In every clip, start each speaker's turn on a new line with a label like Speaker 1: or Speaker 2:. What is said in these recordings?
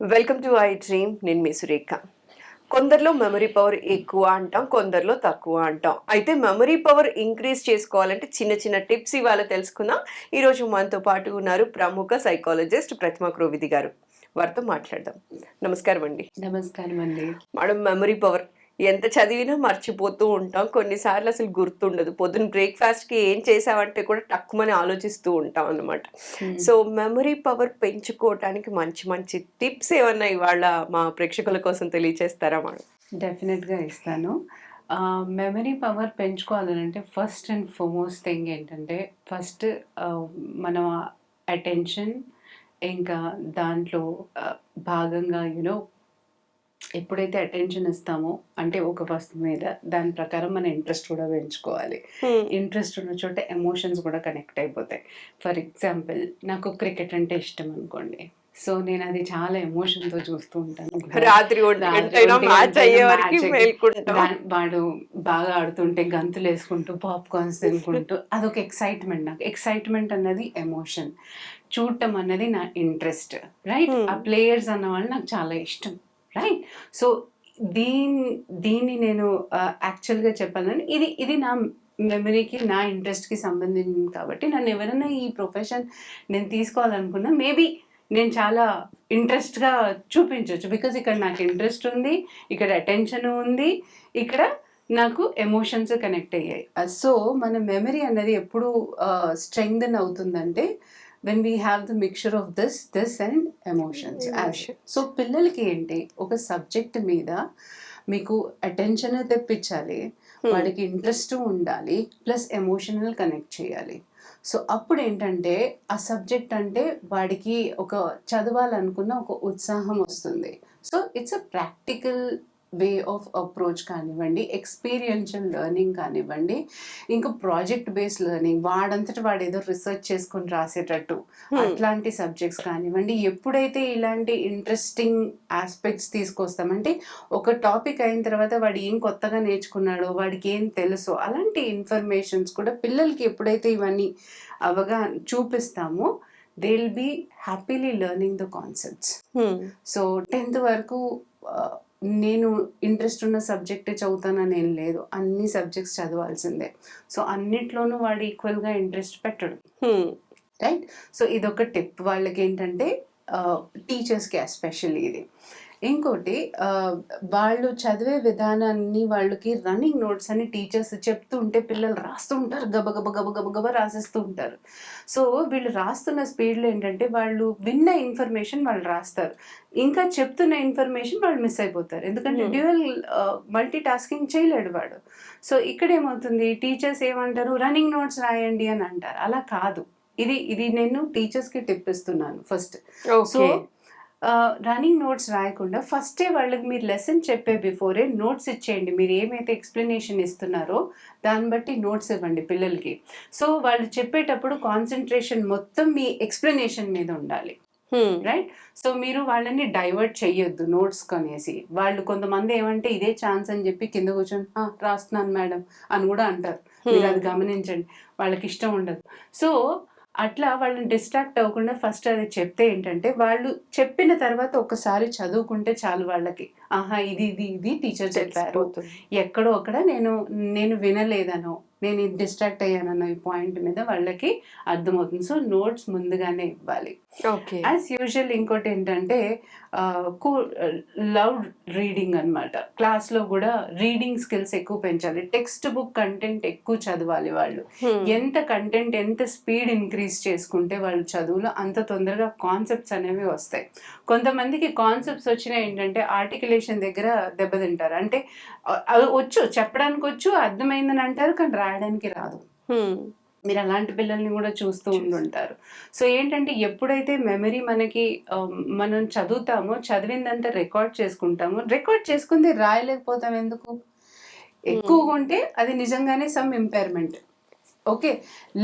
Speaker 1: Welcome to I dream నేను మీ సురేఖ. కొందరిలో memory power ఎక్కువ అంటాం కొందరిలో తక్కువ అంటాం. అయితే మెమరీ పవర్ ఇంక్రీజ్ చేసుకోవాలంటే చిన్న చిన్న టిప్స్ ఇవాళ తెలుసుకుందాం. ఈరోజు మనతో పాటు ఉన్నారు ప్రముఖ సైకాలజిస్ట్ ప్రతిమ క్రోవిది గారు. వారితో మాట్లాడదాం. నమస్కారం అండి.
Speaker 2: నమస్కారం అండి.
Speaker 1: మేడం మెమరీ పవర్ ఎంత చదివినా మర్చిపోతూ ఉంటాం. కొన్నిసార్లు అసలు గుర్తుండదు. పొద్దున్న బ్రేక్ఫాస్ట్కి ఏం చేసావంటే కూడా తక్కువని ఆలోచిస్తూ ఉంటాం అన్నమాట. సో మెమరీ పవర్ పెంచుకోవటానికి మంచి మంచి టిప్స్ ఏమన్నా ఇవాళ మా ప్రేక్షకుల కోసం తెలియచేస్తారా మేడం?
Speaker 2: డెఫినెట్గా ఇస్తాను. మెమరీ పవర్ పెంచుకోవాలంటే ఫస్ట్ అండ్ ఫార్మోస్ట్ థింగ్ ఏంటంటే ఫస్ట్ మనం అటెన్షన్ ఇంకా దాంట్లో భాగంగా యూనో ఎప్పుడైతే అటెన్షన్ ఇస్తామో అంటే ఒక వస్తువు మీద దాని ప్రకారం మన ఇంట్రెస్ట్ కూడా పెంచుకోవాలి. ఇంట్రెస్ట్ ఉన్న చోట ఎమోషన్స్ కూడా కనెక్ట్ అయిపోతాయి. ఫర్ ఎగ్జాంపుల్ నాకు క్రికెట్ అంటే ఇష్టం అనుకోండి. సో నేను అది చాలా ఎమోషన్తో చూస్తూ ఉంటాను.
Speaker 1: రాత్రి
Speaker 2: వాడు బాగా ఆడుతుంటే గంతులు వేసుకుంటూ పాప్కార్న్స్ తినుకుంటూ అదొక ఎక్సైట్మెంట్ నాకు. ఎక్సైట్మెంట్ అన్నది ఎమోషన్ చూడటం అన్నది నా ఇంట్రెస్ట్ రైట్
Speaker 1: Hmm.
Speaker 2: ఆ ప్లేయర్స్ అన్న వాళ్ళు నాకు చాలా ఇష్టం. రైట్ సో దీని దీన్ని నేను యాక్చువల్గా చెప్పాలని ఇది ఇది నా మెమరీకి నా ఇంట్రెస్ట్కి సంబంధించింది కాబట్టి నన్ను ఎవరైనా ఈ ప్రొఫెషన్ నేను తీసుకోవాలనుకున్నా మేబీ నేను చాలా ఇంట్రెస్ట్గా చూపించవచ్చు బికాజ్ ఇక్కడ నాకు ఇంట్రెస్ట్ ఉంది ఇక్కడ అటెన్షన్ ఉంది ఇక్కడ నాకు ఎమోషన్స్ కనెక్ట్ అయ్యాయి. సో మన మెమరీ అన్నది ఎప్పుడు స్ట్రెంగ్దన్ అవుతుందంటే when we have the mixture of this this and emotions. So పిల్లలకి ఏంటి? ఒక సబ్జెక్ట్ మీద మీకు అటెన్షన్ తెప్పించాలి.
Speaker 1: Hmm.
Speaker 2: వాడికి ఇంట్రెస్ట్ ఉండాలి. ప్లస్ ఎమోషనల్ కనెక్ట్ చేయాలి. సో అప్పుడు ఏంటంటే ఆ సబ్జెక్ట్ అంటే వాడికి ఒక చదవాలనుకున్న ఒక ఉత్సాహం వస్తుంది. So it's a practical way of approach కానివ్వండి ఎక్స్పీరియన్షియల్ లెర్నింగ్ కానివ్వండి ఇంకా ప్రాజెక్ట్ బేస్డ్ లెర్నింగ్ వాడంతట వాడు ఏదో రీసెర్చ్ చేసుకొని రాసేటట్టు అట్లాంటి సబ్జెక్ట్స్ కానివ్వండి ఎప్పుడైతే ఇలాంటి ఇంట్రెస్టింగ్ ఆస్పెక్ట్స్ తీసుకొస్తామంటే ఒక టాపిక్ అయిన తర్వాత వాడు ఏం కొత్తగా నేర్చుకున్నాడో వాడికి ఏం తెలుసో అలాంటి ఇన్ఫర్మేషన్స్ కూడా పిల్లలకి ఎప్పుడైతే ఇవన్నీ అవగా చూపిస్తామో they will be happily learning the concepts so tenth వరకు నేను ఇంట్రెస్ట్ ఉన్న సబ్జెక్టే చదువుతానని ఏం లేదు. అన్ని సబ్జెక్ట్స్ చదవాల్సిందే. సో అన్నిట్లోనూ వాడు ఈక్వల్గా ఇంట్రెస్ట్ పెట్టడు. రైట్ సో ఇదొక టిప్ వాళ్ళకి ఏంటంటే టీచర్స్కి ఎస్పెషల్లీ ఇది. ఇంకోటి వాళ్ళు చదివే విధానాన్ని వాళ్ళకి రన్నింగ్ నోట్స్ అని టీచర్స్ చెప్తూ ఉంటే పిల్లలు రాస్తూ ఉంటారు. గబగబ గబగబ గబ రాసేస్తూ ఉంటారు. సో వీళ్ళు రాస్తున్న స్పీడ్లో ఏంటంటే వాళ్ళు విన్న ఇన్ఫర్మేషన్ వాళ్ళు రాస్తారు. ఇంకా చెప్తున్న ఇన్ఫర్మేషన్ వాళ్ళు మిస్ అయిపోతారు. ఎందుకంటే. డ్యూయల్ మల్టీ టాస్కింగ్ చేయలేడు వాడు. సో ఇక్కడ ఏమవుతుంది టీచర్స్ ఏమంటారు? రన్నింగ్ నోట్స్ రాయండి అని అంటారు. అలా కాదు. ఇది ఇది నేను టీచర్స్కి టిప్ ఇస్తున్నాను ఫస్ట్ సో రన్నింగ్ నోట్స్ రాయకుండా ఫస్టే వాళ్ళకి మీరు లెసన్ చెప్పే బిఫోరే నోట్స్ ఇచ్చేయండి. మీరు ఏమైతే ఎక్స్ప్లెనేషన్ ఇస్తున్నారో దాన్ని బట్టి నోట్స్ ఇవ్వండి పిల్లలకి. సో వాళ్ళు చెప్పేటప్పుడు కాన్సన్ట్రేషన్ మొత్తం మీ ఎక్స్ప్లెనేషన్ మీద ఉండాలి. రైట్ సో మీరు వాళ్ళని డైవర్ట్ చెయ్యొద్దు నోట్స్ కొనేసి. వాళ్ళు కొంతమంది ఏమంటే ఇదే ఛాన్స్ అని చెప్పి కింద కూర్చొని "ఆ, రాస్తున్నాను మేడం అని కూడా అంటారు. మీరు అది గమనించండి. వాళ్ళకి ఇష్టం ఉండదు. సో అట్లా వాళ్ళని డిస్ట్రాక్ట్ అవ్వకుండా ఫస్ట్ అది చెప్తే ఏంటంటే వాళ్ళు చెప్పిన తర్వాత ఒకసారి చదువుకుంటే చాలు వాళ్ళకి. ఆహా ఇది ఇది ఇది టీచర్ చెప్పారు. ఎక్కడో అక్కడ నేను నేను వినలేదనో నేను డిస్ట్రాక్ట్ అయ్యానన్నో ఈ పాయింట్ మీద వాళ్ళకి అర్థమవుతుంది. సో నోట్స్ ముందుగానే ఇవ్వాలి.
Speaker 1: ఓకే.
Speaker 2: యాజ్ యూజువల్ ఇంకోటి ఏంటంటే లౌడ్ రీడింగ్ అనమాట క్లాస్లో కూడా రీడింగ్ స్కిల్స్ ఎక్కువ పెంచాలి. టెక్స్ట్ బుక్ కంటెంట్ ఎక్కువ చదవాలి వాళ్ళు. ఎంత కంటెంట్ ఎంత స్పీడ్ ఇంక్రీజ్ చేసుకుంటే వాళ్ళు చదువులో అంత తొందరగా కాన్సెప్ట్స్ అనేవి వస్తాయి. కొంతమందికి కాన్సెప్ట్స్ వచ్చినా ఏంటంటే ఆర్టికులేషన్ దగ్గర దెబ్బతింటారు. అంటే వచ్చు చెప్పడానికి వచ్చు అర్థమైందని అంటారు కానీ రాయడానికి రాదు. మీరు అలాంటి పిల్లల్ని కూడా చూస్తూ ఉండుంటారు సో ఏంటంటే ఎప్పుడైతే మెమరీ మనకి మనం చదువుతామో చదివిందంతా రికార్డ్ చేసుకుంటామో రికార్డ్ చేసుకుంది రాయలేకపోతాం ఎందుకు? ఎక్కువగా ఉంటే అది నిజంగానే సమ్ ఇంపైర్మెంట్ ఓకే.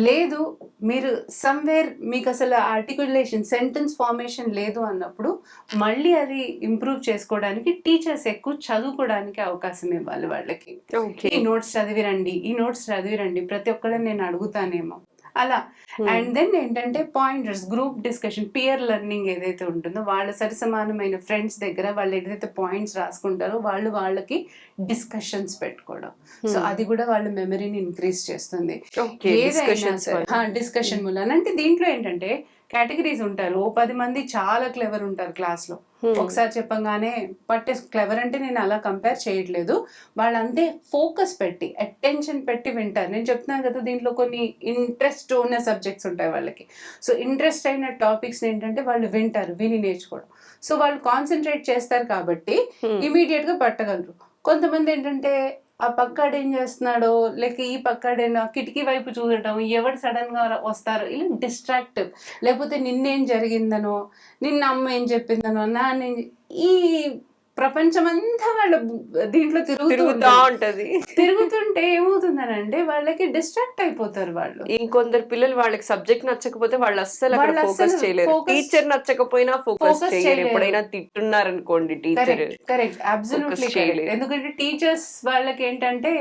Speaker 2: లేదు మీరు సమ్వేర్ మీకు అసలు ఆర్టికులేషన్ సెంటెన్స్ ఫార్మేషన్ లేదు అన్నప్పుడు మళ్ళీ అది ఇంప్రూవ్ చేసుకోవడానికి టీచర్స్ ఎక్కువ చదువుకోవడానికి అవకాశం ఇవ్వాలి వాళ్ళకి. ఈ నోట్స్ చదివిరండి ఈ నోట్స్ చదివిరండి ప్రతి ఒక్కళ్ళని నేను అడుగుతానేమో. అలా.
Speaker 1: Hmm.
Speaker 2: అండ్ దెన్ ఏంటంటే pointers group discussion peer learning ఏదైతే ఉంటుందో వాళ్ళ సరిసమానమైన ఫ్రెండ్స్ దగ్గర వాళ్ళు ఏదైతే పాయింట్స్ రాసుకుంటారో వాళ్ళు వాళ్ళకి డిస్కషన్స్ పెట్టుకోవడం. So
Speaker 1: Hmm.
Speaker 2: అది కూడా వాళ్ళ మెమరీని ఇంక్రీజ్ చేస్తుంది.
Speaker 1: డిస్కషన్స్
Speaker 2: డిస్కషన్ మూలన అంటే దీంట్లో ఏంటంటే కేటగిరీస్ ఉంటారు. ఓ పది మంది చాలా క్లెవర్ ఉంటారు క్లాస్లో.
Speaker 1: Hmm.
Speaker 2: ఒకసారి చెప్పంగానే పట్టే క్లెవర్ అంటే నేను అలా కంపేర్ చేయట్లేదు. వాళ్ళంతే ఫోకస్ పెట్టి అటెన్షన్ పెట్టి వింటారు. నేను చెప్తున్నాను కదా దీంట్లో కొన్ని ఇంట్రెస్ట్ ఉన్న సబ్జెక్ట్స్ ఉంటాయి వాళ్ళకి. సో ఇంట్రెస్ట్ అయిన టాపిక్స్ ఏంటంటే వాళ్ళు వింటారు విని నేర్చుకోవడం. సో వాళ్ళు కాన్సన్ట్రేట్ చేస్తారు కాబట్టి
Speaker 1: Hmm.
Speaker 2: ఇమీడియట్గా పట్టగలరు. కొంతమంది ఏంటంటే ఆ పక్కాడు ఏం చేస్తున్నాడో లేక ఈ పక్కాడేనా కిటికీ వైపు చూడటం ఎవరు సడన్గా వస్తారు ఇలా డిస్ట్రాక్ట్. లేకపోతే నిన్నేం జరిగిందనో నిన్న అమ్మ ఏం చెప్పిందనో నా ఈ ప్రపంచమంతా వాళ్ళ దీంట్లో తిరుగుతూ ఉంటుంది. తిరుగుతుంటే ఏమవుతుందనంటే వాళ్ళకి డిస్ట్రాక్ట్ అయిపోతారు వాళ్ళు.
Speaker 1: ఇంకొందరు పిల్లలు వాళ్ళకి సబ్జెక్ట్ నచ్చకపోతే వాళ్ళు అస్సలు ఫోకస్ చేయలేరు. టీచర్ నచ్చకపోయినా ఫోకస్ చేయలేరు. ఎప్పుడైనా తిట్టున్నారు అనుకోండి టీచర్.
Speaker 2: Correct absolutely. ఎందుకంటే టీచర్స్ వాళ్ళకి ఏంటంటే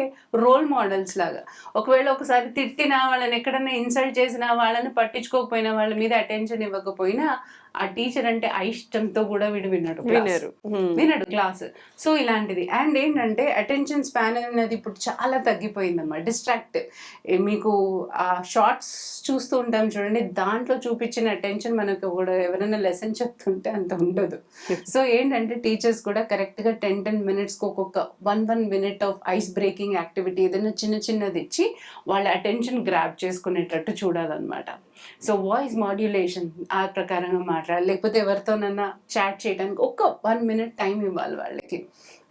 Speaker 2: రోల్ మోడల్స్ లాగా. ఒకవేళ ఒకసారి తిట్టినా వాళ్ళని ఎక్కడన్నా ఇన్సల్ట్ చేసినా వాళ్ళని పట్టించుకోకపోయినా వాళ్ళ మీద అటెన్షన్ ఇవ్వకపోయినా ఆ టీచర్ అంటే అయిష్టంతో కూడా వీడు విన్నాడు.
Speaker 1: వినరు.
Speaker 2: వినడు క్లాస్ సో ఇలాంటిది. అండ్ ఏంటంటే అటెన్షన్ స్పాన్ అనేది ఇప్పుడు చాలా తగ్గిపోయిందమ్మా డిస్ట్రాక్ట్ మీకు ఆ షార్ట్స్ చూస్తూ ఉంటాం చూడండి దాంట్లో చూపించిన అటెన్షన్ మనకు కూడా ఎవరైనా లెసన్ చెప్తుంటే అంత ఉండదు. సో ఏంటంటే టీచర్స్ కూడా కరెక్ట్గా టెన్ టెన్ మినిట్స్కి ఒక్కొక్క one one minute of ice breaking activity ఏదైనా చిన్న చిన్నది ఇచ్చి వాళ్ళ అటెన్షన్ గ్రాప్ చేసుకునేటట్టు చూడాలన్నమాట. సో వాయిస్ మాడ్యులేషన్ ఆ ప్రకారంగా మాట్లాడాలి. లేకపోతే ఎవరితోనన్నా చాట్ చేయడానికి ఒక్క వన్ మినిట్ టైం ఇవ్వాలి వాళ్ళకి.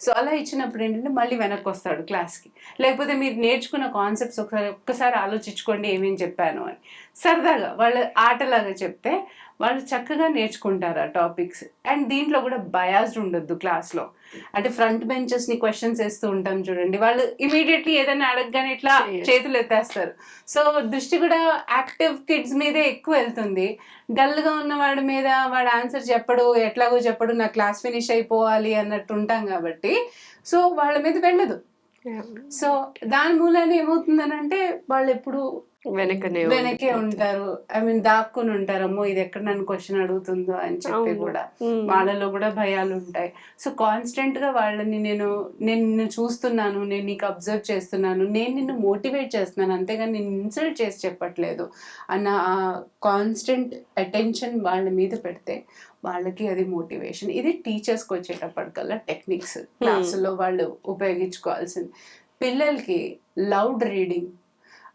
Speaker 2: సో అలా ఇచ్చినప్పుడు ఏంటంటే మళ్ళీ వెనక్కి వస్తాడు క్లాస్కి లేకపోతే మీరు నేర్చుకున్న కాన్సెప్ట్స్ ఒకసారి ఒక్కసారి ఆలోచించుకోండి ఏమేమి చెప్పాను అని. సరదాగా వాళ్ళ ఆటలాగా చెప్తే వాళ్ళు చక్కగా నేర్చుకుంటారు ఆ టాపిక్స్ అండ్ దీంట్లో కూడా బయాస్డ్ ఉండొద్దు క్లాస్లో అంటే ఫ్రంట్ బెంచెస్ని క్వశ్చన్స్ వేస్తూ ఉంటాం చూడండి. వాళ్ళు ఇమీడియట్లీ ఏదైనా అడగగానే ఇట్లా. చేతులు ఎత్తేస్తారు. సో దృష్టి కూడా యాక్టివ్ కిడ్స్ మీదే ఎక్కువ వెళ్తుంది. డల్గా ఉన్న వాడి మీద వాడు ఆన్సర్ చెప్పడు ఎట్లాగో చెప్పడు నా క్లాస్ ఫినిష్ అయిపోవాలి అన్నట్టు ఉంటాం కాబట్టి. సో వాళ్ళ మీద వెళ్ళదు. సో దాని మూలాన ఏమవుతుందనంటే వాళ్ళు ఎప్పుడు
Speaker 1: వెనకనే
Speaker 2: వెనకే ఉంటారు. ఐ మీన్ దాక్కుని ఉంటారు అమ్మో ఇది ఎక్కడ నన్ను క్వశ్చన్ అడుగుతుందో అని చెప్పి. కూడా. వాళ్ళలో కూడా భయాలు ఉంటాయి సో కాన్స్టెంట్గా వాళ్ళని నేను నేను నిన్ను చూస్తున్నాను నేను నీకు అబ్జర్వ్ చేస్తున్నాను నేను నిన్ను మోటివేట్ చేస్తున్నాను అంతేగాని నేను ఇన్సల్ట్ చేసి చెప్పట్లేదు అన్న ఆ కాన్స్టెంట్ అటెన్షన్ వాళ్ళ మీద పెడితే వాళ్ళకి అది మోటివేషన్ ఇది టీచర్స్కి వచ్చేటప్పటికల్లా టెక్నిక్స్ క్లాసుల్లో వాళ్ళు ఉపయోగించుకోవాల్సింది. పిల్లలకి లౌడ్ రీడింగ్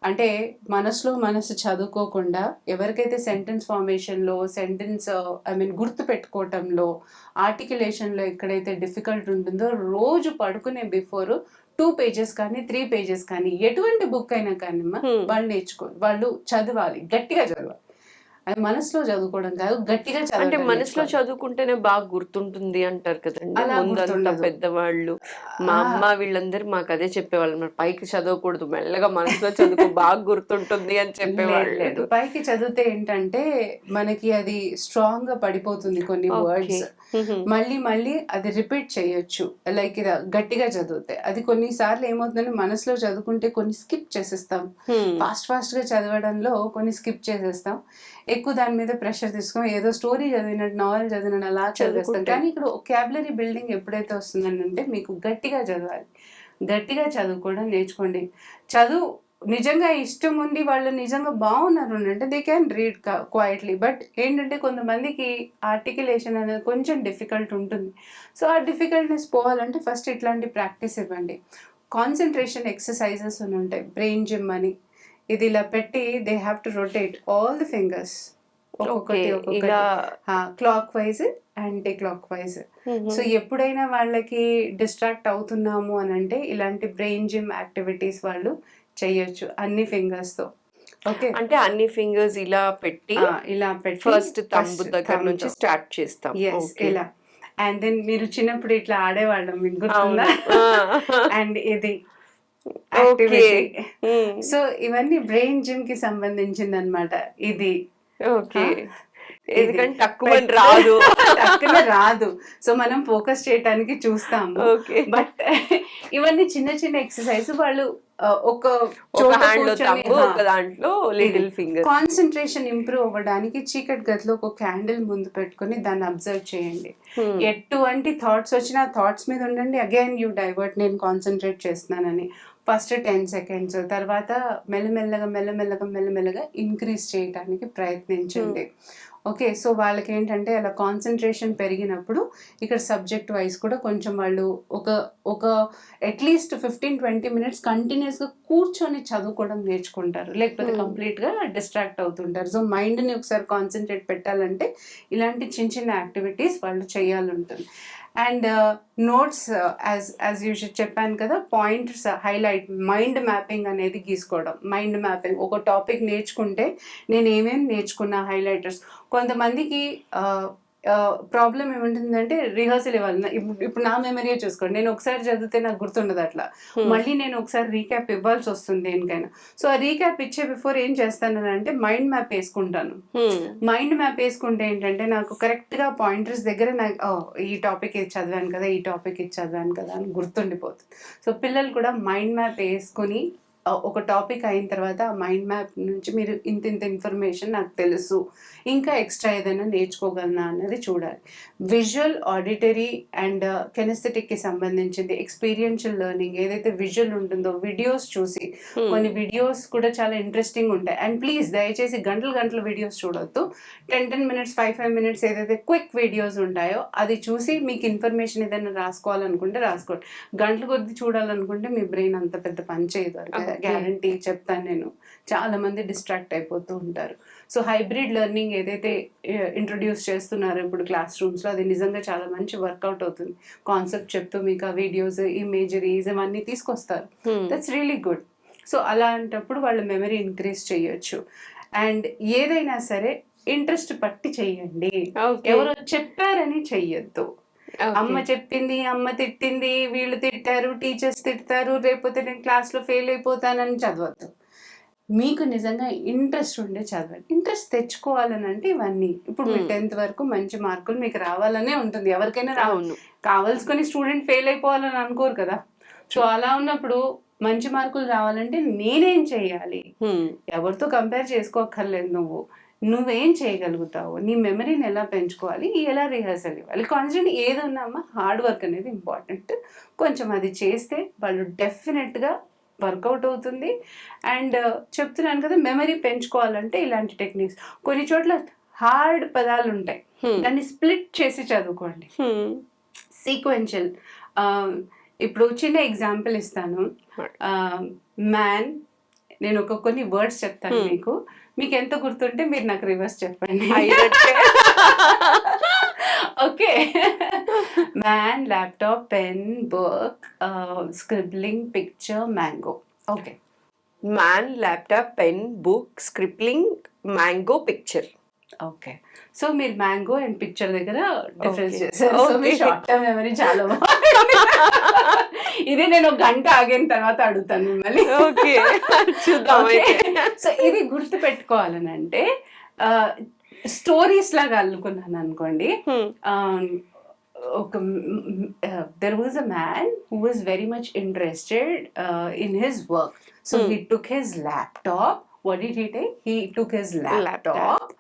Speaker 2: అంటే మనసులో మనసు చదువుకోకుండా ఎవరికైతే సెంటెన్స్ ఫార్మేషన్లో సెంటెన్స్ ఐ మీన్ గుర్తు పెట్టుకోవటంలో ఆర్టికులేషన్లో ఎక్కడైతే డిఫికల్ట్ ఉంటుందో రోజు పడుకునే బిఫోర్ టూ పేజెస్ కానీ త్రీ పేజెస్ కానీ ఎటువంటి బుక్ అయినా కానీ
Speaker 1: Hmm.
Speaker 2: వాళ్ళు నేర్చుకో వాళ్ళు చదవాలి గట్టిగా చదవాలి అది మనసులో చదువుకోవడం కాదు గట్టిగా
Speaker 1: అంటే మనసులో. చదువుకుంటేనే బాగా గుర్తుంటుంది అంటారు కదండి
Speaker 2: అలా
Speaker 1: ముందంతా. పెద్దవాళ్ళు మా. అమ్మ వీళ్ళందరూ మాకు అదే చెప్పేవాళ్ళు మరి పైకి చదవకూడదు మెల్లగా మనసులో చదువుకో బాగా గుర్తుంటుంది అని చెప్పేవాళ్ళు
Speaker 2: లేదు. పైకి చదివితే ఏంటంటే మనకి అది స్ట్రాంగ్గా పడిపోతుంది కొన్ని. వర్డ్స్ మళ్ళీ మళ్ళీ అది రిపీట్ చేయొచ్చు లైక్ ఇది గట్టిగా చదివితే అది కొన్నిసార్లు ఏమవుతుందంటే మనసులో చదువుకుంటే కొన్ని స్కిప్ చేసేస్తాం ఫాస్ట్ ఫాస్ట్గా చదవడంలో కొన్ని స్కిప్ చేసేస్తాం ఎక్కువ దాని మీద ప్రెషర్ తీసుకోం ఏదో స్టోరీ చదివినట్టు నావెల్ చదివినట్టు అలా చదివేస్తాం
Speaker 1: చదువుకుంటే.
Speaker 2: కానీ ఇక్కడ క్యాబులరీ బిల్డింగ్ ఎప్పుడైతే వస్తుందంటే మీకు గట్టిగా చదవాలి. గట్టిగా చదువుకోవడం నేర్చుకోండి. చదువు నిజంగా ఇష్టం ఉండి వాళ్ళు నిజంగా బాగున్నారు అంటే they can read quietly but ఏంటంటే కొంతమందికి ఆర్టికులేషన్ అనేది కొంచెం డిఫికల్ట్ ఉంటుంది. సో ఆ డిఫికల్ట్నెస్ పోవాలంటే ఫస్ట్ ఇట్లాంటి ప్రాక్టీస్ ఇవ్వండి. కాన్సన్ట్రేషన్ ఎక్సర్సైజెస్ అని ఉంటాయి. బ్రెయిన్ జిమ్ అని ఇది ఇలా పెట్టి they have to rotate all the fingers ఒక్కొక్కటి ఒక్కొక్కటి. Clockwise anticlockwise so ఎప్పుడైనా వాళ్ళకి డిస్ట్రాక్ట్ అవుతున్నాము అని అంటే ఇలాంటి బ్రెయిన్ జిమ్ యాక్టివిటీస్ వాళ్ళు చేయొచ్చు అన్ని ఫింగర్స్తో. ఓకే?
Speaker 1: అంటే అన్ని ఫింగర్స్ ఇలా పెట్టి
Speaker 2: ఇలా పెట్టి
Speaker 1: ఫస్ట్ తంబు దగ్గర నుంచి స్టార్ట్ చేస్తాం.
Speaker 2: ఇలా. అండ్ దెన్ మీరు చిన్నప్పుడు ఇట్లా ఆడేవాళ్ళం మీకు గుర్తుందా? అండ్ ఇది. యాక్టివిటీ సో ఇవన్నీ బ్రెయిన్ జిమ్కి సంబంధించింది అనమాట ఇది.
Speaker 1: ఓకే. ఎందుకంటే తక్కువ రాదు.
Speaker 2: టక్కున రాదు. సో మనం ఫోకస్ చేయడానికి చూస్తాము. బట్ ఇవన్నీ చిన్న చిన్న ఎక్సర్సైజ్ వాళ్ళు ఒక
Speaker 1: దాంట్లో లిటిల్ ఫింగర్.
Speaker 2: కాన్సన్ట్రేషన్ ఇంప్రూవ్ అవ్వడానికి చీకటి గదిలో ఒక క్యాండిల్ ముందు పెట్టుకొని దాన్ని అబ్జర్వ్ చేయండి. ఎటువంటి థాట్స్ వచ్చినా థాట్స్ మీద ఉండండి. అగైన్ యూ డైవర్ట్ నేను కాన్సన్ట్రేట్ చేస్తున్నానని. ఫస్ట్ టెన్ సెకండ్స్ తర్వాత మెల్లమెల్లగా మెల్లమెల్లగా మెల్లమెల్లగా ఇంక్రీజ్ చేయడానికి ప్రయత్నించండి. ఓకే సో వాళ్ళకి ఏంటంటే అలా కాన్సన్ట్రేషన్ పెరిగినప్పుడు ఇక్కడ సబ్జెక్ట్ వైజ్ కూడా కొంచెం వాళ్ళు ఒక ఒక అట్లీస్ట్ ఫిఫ్టీన్ ట్వంటీ మినిట్స్ కంటిన్యూస్గా కూర్చొని చదువుకోవడం నేర్చుకుంటారు. లేకపోతే
Speaker 1: Hmm.
Speaker 2: కంప్లీట్గా డిస్ట్రాక్ట్ అవుతుంటారు. సో మైండ్ని ఒకసారి కాన్సన్ట్రేట్ పెట్టాలంటే ఇలాంటి చిన్న చిన్న యాక్టివిటీస్ వాళ్ళు చేయాలి ఉంటుంది. And notes as as usual చెప్పాను కదా పాయింట్స్ హైలైట్ మైండ్ మ్యాపింగ్ అనేది గీసుకోవడం. మైండ్ మ్యాపింగ్ ఒక టాపిక్ నేర్చుకుంటే నేను ఏమేమి నేర్చుకున్నా హైలైటర్స్ కొంతమందికి uh, ప్రాబ్లం ఏముంటుందంటే రిహర్సల్ ఇవ్వాలి. ఇప్పుడు నా మెమరీయే చూసుకోండి. నేను ఒకసారి చదివితే నాకు గుర్తుండదు అట్లా. మళ్ళీ నేను ఒకసారి రీక్యాప్ ఇవ్వాల్సి వస్తుంది దేనికైనా. సో ఆ రీక్యాప్ ఇచ్చే బిఫోర్ ఏం చేస్తాను అంటే మైండ్ మ్యాప్ వేసుకుంటాను. మైండ్ మ్యాప్ వేసుకుంటే ఏంటంటే నాకు కరెక్ట్గా పాయింటర్స్ దగ్గర నాకు "ఓ, ఈ టాపిక్ ఇది చదివాను కదా ఈ టాపిక్ ఇది చదివాను కదా అని గుర్తుండిపోతుంది. సో పిల్లలు కూడా మైండ్ మ్యాప్ వేసుకొని ఒక టాపిక్ అయిన తర్వాత మైండ్ మ్యాప్ నుంచి మీరు ఇంత ఇంత ఇన్ఫర్మేషన్ నాకు తెలుసు. ఇంకా ఎక్స్ట్రా ఏదైనా నేర్చుకోగలనా అన్నది చూడాలి. విజువల్ ఆడిటరీ అండ్ కెనెస్థెటిక్కి సంబంధించింది ఎక్స్పీరియన్షియల్ లెర్నింగ్ ఏదైతే విజువల్ ఉంటుందో వీడియోస్ చూసి కొన్ని వీడియోస్ కూడా చాలా ఇంట్రెస్టింగ్ ఉంటాయి. అండ్ ప్లీజ్ దయచేసి గంటలు గంటల వీడియోస్ చూడొద్దు. Ten ten minutes five five minutes ఏదైతే క్విక్ వీడియోస్ ఉంటాయో అది చూసి మీకు ఇన్ఫర్మేషన్ ఏదైనా రాసుకోవాలనుకుంటే రాసుకోండి. గంటల కొద్ది చూడాలనుకుంటే మీ బ్రెయిన్ అంత పెద్ద పని చేయదు. గ్యారంటీ చెప్తాను నేను. చాలా మంది డిస్ట్రాక్ట్ అయిపోతూ ఉంటారు. సో హైబ్రిడ్ లెర్నింగ్ ఏదైతే ఇంట్రొడ్యూస్ చేస్తున్నారో ఇప్పుడు క్లాస్ రూమ్స్లో అది నిజంగా చాలా మంచి వర్కౌట్ అవుతుంది. కాన్సెప్ట్ చెప్తూ మీకు ఆ వీడియోస్ ఇమేజరీస్ ఇవన్నీ తీసుకొస్తారు. దట్స్ రియలీ గుడ్ సో అలాంటప్పుడు వాళ్ళ మెమరీ ఇంక్రీజ్ చేయొచ్చు. అండ్ ఏదైనా సరే ఇంట్రెస్ట్ పట్టి చెయ్యండి ఎవరో చెప్పారని చెయ్యొద్దు. అమ్మ చెప్పింది అమ్మ తిట్టింది వీళ్ళు తిట్టారు టీచర్స్ తిడతారు లేకపోతే నేను క్లాస్లో ఫెయిల్ అయిపోతానని చదవద్దు. మీకు నిజంగా ఇంట్రెస్ట్ ఉండే చదవండి. ఇంట్రెస్ట్ తెచ్చుకోవాలని అంటే ఇవన్నీ. ఇప్పుడు
Speaker 1: Hmm.
Speaker 2: టెన్త్ వరకు మంచి మార్కులు మీకు రావాలనే ఉంటుంది. ఎవరికైనా
Speaker 1: అవును.
Speaker 2: కావాల్సుకొని స్టూడెంట్ ఫెయిల్ అయిపోవాలని అనుకోరు కదా. సో అలా ఉన్నప్పుడు మంచి మార్కులు రావాలంటే నేనేం చేయాలి. ఎవరితో కంపేర్ చేసుకోక్కర్లేదు నువ్వు. నువ్వేం చేయగలుగుతావు? నీ మెమరీని ఎలా పెంచుకోవాలి? ఎలా రిహర్సల్ ఇవ్వాలి? కాన్స్టెంట్ ఏది ఉన్నామా హార్డ్ వర్క్ అనేది ఇంపార్టెంట్. కొంచెం అది చేస్తే వాళ్ళు డెఫినెట్గా వర్కౌట్ అవుతుంది. అండ్ చెప్తున్నాను కదా మెమరీ పెంచుకోవాలంటే ఇలాంటి టెక్నిక్స్. కొన్ని చోట్ల హార్డ్ పదాలు ఉంటాయి.
Speaker 1: Hmm.
Speaker 2: దాన్ని స్ప్లిట్ చేసి చదువుకోండి.
Speaker 1: Hmm.
Speaker 2: సీక్వెన్షియల్ ఇప్పుడు చిన్న ఎగ్జాంపుల్ ఇస్తాను. మ్యాన్ నేను ఒక కొన్ని వర్డ్స్ చెప్తాను
Speaker 1: Hmm.
Speaker 2: మీకు. మీకు ఎంత గుర్తుంటే మీరు నాకు రివర్స్ చెప్పండి. Okay man laptop pen book scribbling picture mango okay
Speaker 1: man laptop pen book scribbling mango picture
Speaker 2: okay so మీరు మ్యాంగో అండ్ పిక్చర్ దగ్గర డిఫరెన్స్. చేశారు. సో మీ. షార్ట్ టర్మ్ మెమరీ చాలా. ఇదే నేను ఒక గంట ఆగిన తర్వాత అడుగుతాను మిమ్మల్ని.
Speaker 1: ఓకే చూద్దాం
Speaker 2: సో ఇది గుర్తు పెట్టుకోవాలని అంటే స్టోరీస్ లాగా అల్లుకున్నాను అనుకోండి.
Speaker 1: uh,
Speaker 2: there was a man who was very much interested uh, in his work. So he
Speaker 1: hmm.
Speaker 2: took his laptop. What did he take? He took his
Speaker 1: laptop,
Speaker 2: laptop.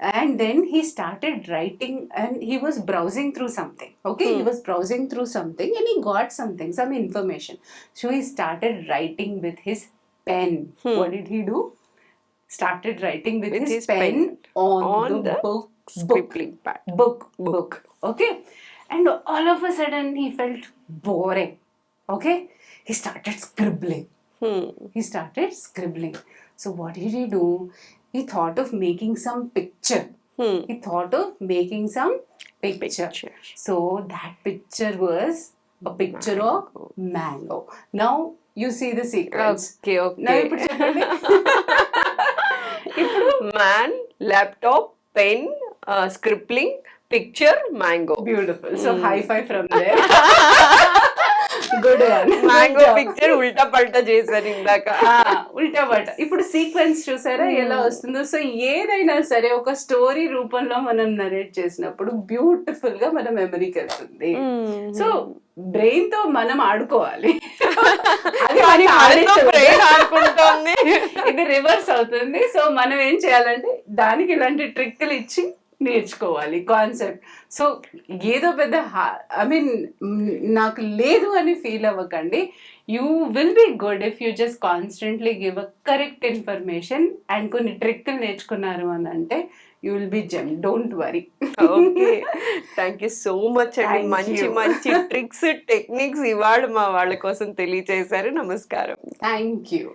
Speaker 2: And then he started writing and he was browsing through something. Okay, he
Speaker 1: hmm.
Speaker 2: was browsing through something and he got something, some information. So he started writing with his pen.
Speaker 1: Hmm.
Speaker 2: What did he do? Started writing with,
Speaker 1: with
Speaker 2: his,
Speaker 1: his,
Speaker 2: pen,
Speaker 1: pen
Speaker 2: on,
Speaker 1: on,
Speaker 2: the,
Speaker 1: the
Speaker 2: book, book,
Speaker 1: book,
Speaker 2: book, book. Okay. And all of a sudden, he felt boring. Okay. He started scribbling.
Speaker 1: Hmm.
Speaker 2: He started scribbling. So, what did he do? He thought of making some picture.
Speaker 1: Hmm.
Speaker 2: He thought of making some picture.
Speaker 1: picture.
Speaker 2: So, that picture was a picture mango. of mango. Now, you see the secret.
Speaker 1: Okay,
Speaker 2: okay. Now, Man,
Speaker 1: laptop, pen, uh, scribbling. Picture mango Hmm.
Speaker 2: high five from there. Good
Speaker 1: mango picture ఉల్టా పల్టా చేశారు ఇందాక.
Speaker 2: ఉల్టా పల్టా. ఇప్పుడు sequence చూసారా ఎలా వస్తుందో? So ఏదైనా సరే ఒక స్టోరీ రూపంలో మనం నరేట్ చేసినప్పుడు బ్యూటిఫుల్గా మన మెమరీకి వెళ్తుంది. సో బ్రెయిన్తో మనం ఆడుకోవాలి. ఇది రివర్స్ అవుతుంది. సో మనం ఏం చేయాలంటే దానికి ఇలాంటి ట్రిక్లు ఇచ్చి నేర్చుకోవాలి కాన్సెప్ట్ సో ఏదో పెద్ద ఐ మీన్ నాకు లేదు అని ఫీల్ అవ్వకండి. You will be good if you just constantly give a correct information and కొన్ని ట్రిక్లు నేర్చుకున్నారు అని అంటే you will be gem don't worry
Speaker 1: okay thank you so much అండి. మంచి. మంచి ట్రిక్స్ టెక్నిక్స్ ఇవాళ మా వాళ్ళ కోసం తెలియజేశారు నమస్కారం.
Speaker 2: Thank you